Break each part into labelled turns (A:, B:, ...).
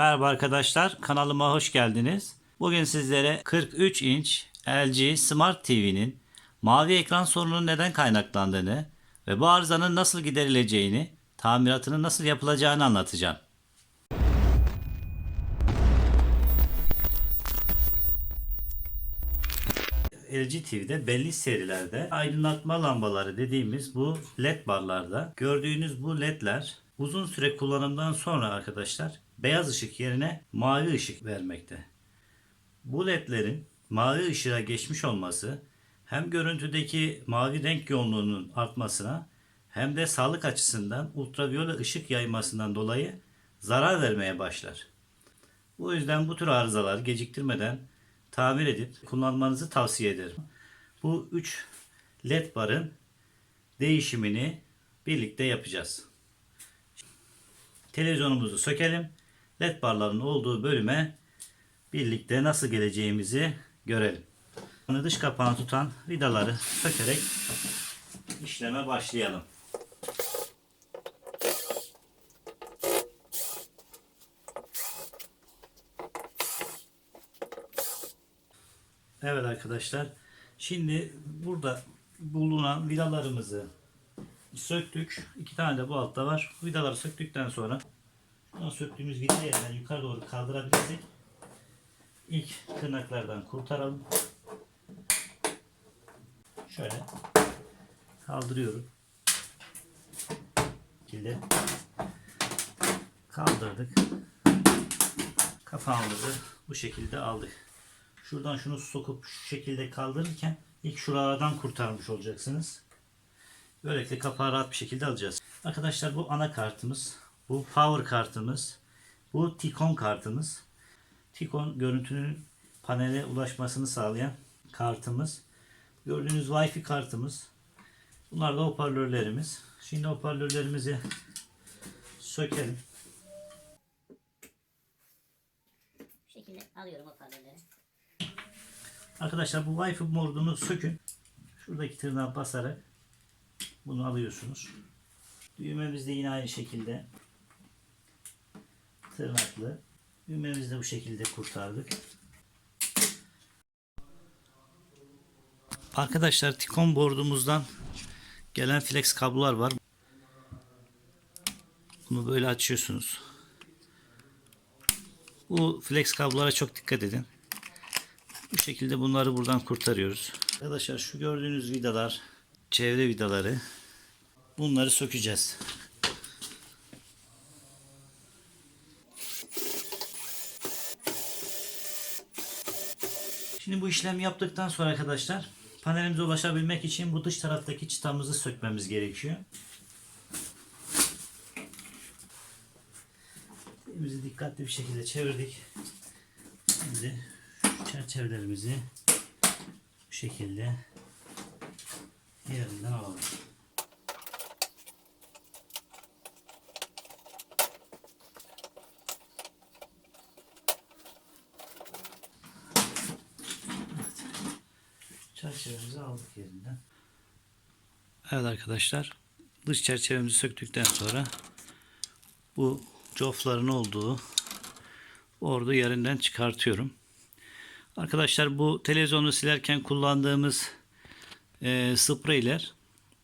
A: Merhaba arkadaşlar, kanalıma hoş geldiniz. Bugün sizlere 43 inç LG Smart TV'nin mavi ekran sorununun neden kaynaklandığını ve bu arızanın nasıl giderileceğini, tamiratının nasıl yapılacağını anlatacağım. LG TV'de belli serilerde aydınlatma lambaları dediğimiz bu led barlarda gördüğünüz bu ledler uzun süre kullanımdan sonra arkadaşlar beyaz ışık yerine mavi ışık vermekte. Bu ledlerin mavi ışığa geçmiş olması hem görüntüdeki mavi renk yoğunluğunun artmasına hem de sağlık açısından ultraviyole ışık yaymasından dolayı zarar vermeye başlar. Bu yüzden bu tür arızaları geciktirmeden tamir edip kullanmanızı tavsiye ederim. Bu 3 led barın değişimini birlikte yapacağız. Televizyonumuzu sökelim. Led barların olduğu bölüme birlikte nasıl geleceğimizi görelim. Dış kapağını tutan vidaları sökerek işleme başlayalım. Evet arkadaşlar. Şimdi burada bulunan vidalarımızı söktük. İki tane de bu altta var. Vidaları söktükten sonra şuradan söktüğümüz vida yerinden yukarı doğru kaldırabilirsek ilk tırnaklardan kurtaralım. Şöyle kaldırıyorum. Şekilde kaldırdık. Kapağımızı bu şekilde aldık. Şuradan şunu sokup şu şekilde kaldırırken ilk şuralardan kurtarmış olacaksınız. Böylelikle kapağı rahat bir şekilde alacağız. Arkadaşlar bu ana kartımız. Bu power kartımız. Bu Tikon kartımız. Tikon görüntünün panele ulaşmasını sağlayan kartımız. Gördüğünüz Wi-Fi kartımız. Bunlar da hoparlörlerimiz. Şimdi hoparlörlerimizi sökelim.
B: Bu şekilde alıyorum hoparlörleri.
A: Arkadaşlar bu Wi-Fi modunu sökün. Şuradaki tırnağa basarak bunu alıyorsunuz. Düğmemiz de yine aynı şekilde tırnaklı. Düğmemizi de bu şekilde kurtardık. Arkadaşlar Tikon boardumuzdan gelen flex kablolar var. Bunu böyle açıyorsunuz. Bu flex kablolara çok dikkat edin. Bu şekilde bunları buradan kurtarıyoruz. Arkadaşlar şu gördüğünüz vidalar çevre vidaları. Bunları sökeceğiz. Şimdi bu işlemi yaptıktan sonra arkadaşlar panelimize ulaşabilmek için bu dış taraftaki çıtamızı sökmemiz gerekiyor. Elimizi dikkatli bir şekilde çevirdik. Şimdi çerçevelerimizi bu şekilde yerinden alalım. Çerçevemizi aldık yerinden. Evet arkadaşlar dış çerçevemizi söktükten sonra bu cofların olduğu orada yerinden çıkartıyorum. Arkadaşlar bu televizyonu silerken kullandığımız e, spreyler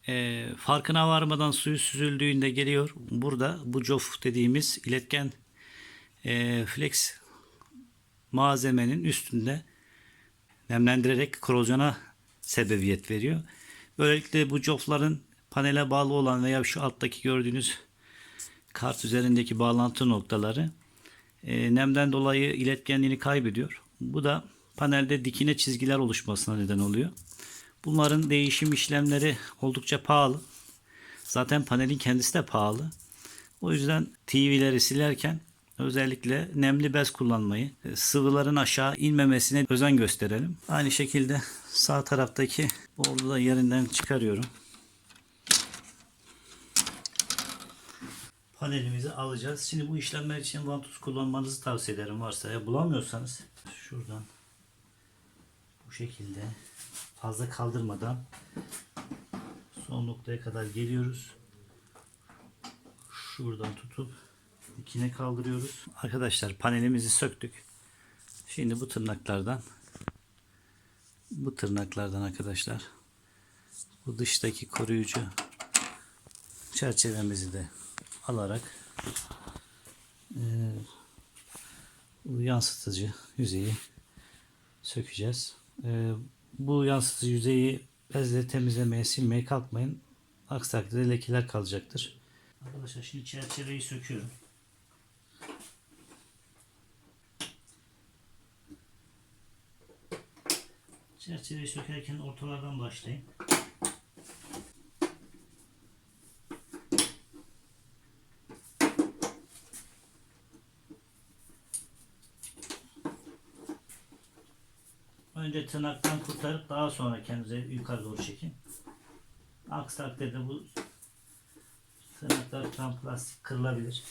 A: e, farkına varmadan suyu süzüldüğünde geliyor. Burada bu cof dediğimiz iletken e, flex malzemenin üstünde nemlendirerek korozyona sebebiyet veriyor. Böylelikle bu cofların panele bağlı olan veya şu alttaki gördüğünüz kart üzerindeki bağlantı noktaları e, nemden dolayı iletkenliğini kaybediyor. Bu da panelde dikine çizgiler oluşmasına neden oluyor. Bunların değişim işlemleri oldukça pahalı. Zaten panelin kendisi de pahalı. O yüzden TV'leri silerken özellikle nemli bez kullanmayı, e, sıvıların aşağı inmemesine özen gösterelim. Aynı şekilde sağ taraftaki bordu da yerinden çıkarıyorum. panelimizi alacağız. Şimdi bu işlemler için vantuz kullanmanızı tavsiye ederim varsa ya bulamıyorsanız şuradan bu şekilde fazla kaldırmadan son noktaya kadar geliyoruz. Şuradan tutup dikine kaldırıyoruz. Arkadaşlar panelimizi söktük. Şimdi bu tırnaklardan bu tırnaklardan arkadaşlar bu dıştaki koruyucu çerçevemizi de alarak bu yansıtıcı yüzeyi sökeceğiz. Eee, bu yansıtıcı yüzeyi bezle temizlemeye, silmeye kalkmayın. Aksi takdirde lekeler kalacaktır. Arkadaşlar şimdi çerçeveyi söküyorum. Çerçeveyi sökerken ortalardan başlayın. Önce tırnaktan kurtarıp daha sonra kendinize yukarı doğru çekin. Aksi takdirde bu tırnaklar plastik kırılabilir.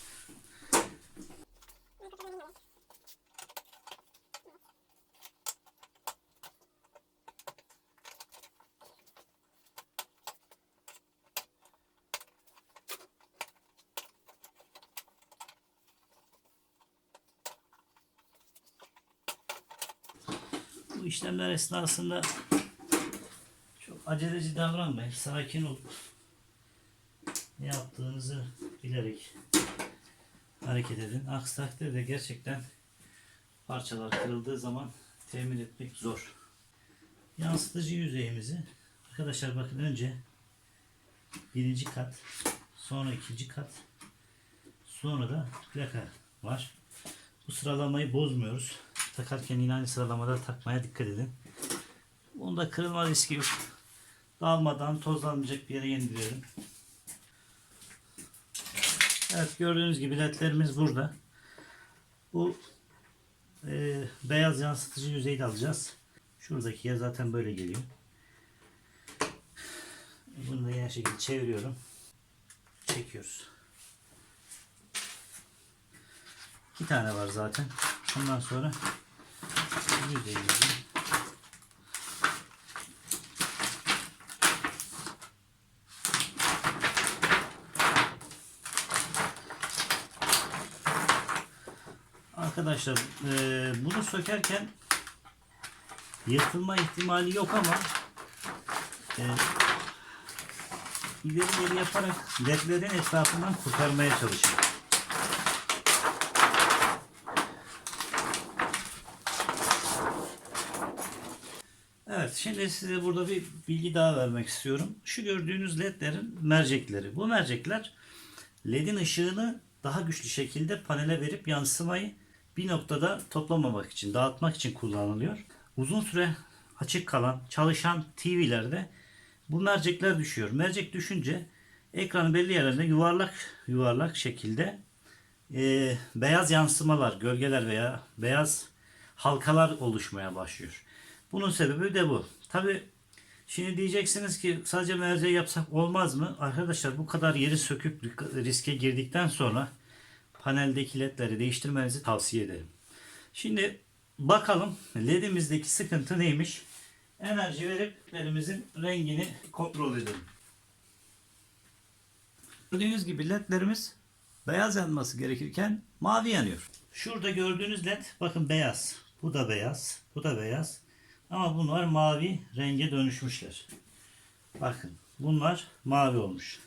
A: Bu işlemler esnasında çok aceleci davranmayın. Sakin olup ne yaptığınızı bilerek hareket edin. Aksi takdirde gerçekten parçalar kırıldığı zaman temin etmek zor. Yansıtıcı yüzeyimizi arkadaşlar bakın önce birinci kat sonra ikinci kat sonra da plaka var. Bu sıralamayı bozmuyoruz. Takarken yine aynı sıralamada takmaya dikkat edin. Bunda kırılma riski yok. Dağılmadan tozlanmayacak bir yere indiriyorum. Evet gördüğünüz gibi ledlerimiz burada. Bu e, beyaz yansıtıcı yüzeyi de alacağız. Şuradaki yer zaten böyle geliyor. Bunu da yine şekilde çeviriyorum. Çekiyoruz. İki tane var zaten. Ondan sonra yüzeyimizi Arkadaşlar eee, bunu sökerken yırtılma ihtimali yok ama eee ileri geri yaparak ledlerin etrafından kurtarmaya çalışın. Evet, şimdi size burada bir bilgi daha vermek istiyorum. Şu gördüğünüz ledlerin mercekleri. Bu mercekler ledin ışığını daha güçlü şekilde panele verip yansımayı bir noktada toplamamak için, dağıtmak için kullanılıyor. Uzun süre açık kalan, çalışan TV'lerde bu mercekler düşüyor. Mercek düşünce ekranın belli yerlerinde yuvarlak yuvarlak şekilde e, beyaz yansımalar, gölgeler veya beyaz halkalar oluşmaya başlıyor. Bunun sebebi de bu. Tabi şimdi diyeceksiniz ki sadece merceği yapsak olmaz mı? Arkadaşlar bu kadar yeri söküp riske girdikten sonra paneldeki ledleri değiştirmenizi tavsiye ederim. Şimdi bakalım ledimizdeki sıkıntı neymiş? Enerji verip ledimizin rengini kontrol edelim. Gördüğünüz gibi ledlerimiz beyaz yanması gerekirken mavi yanıyor. Şurada gördüğünüz led bakın beyaz. Bu da beyaz. Bu da beyaz. Ama bunlar mavi renge dönüşmüşler. Bakın bunlar mavi olmuş.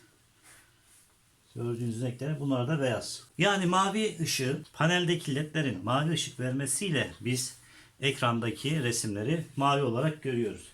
A: Gördüğünüz renkler bunlar da beyaz. Yani mavi ışığı paneldeki ledlerin mavi ışık vermesiyle biz ekrandaki resimleri mavi olarak görüyoruz.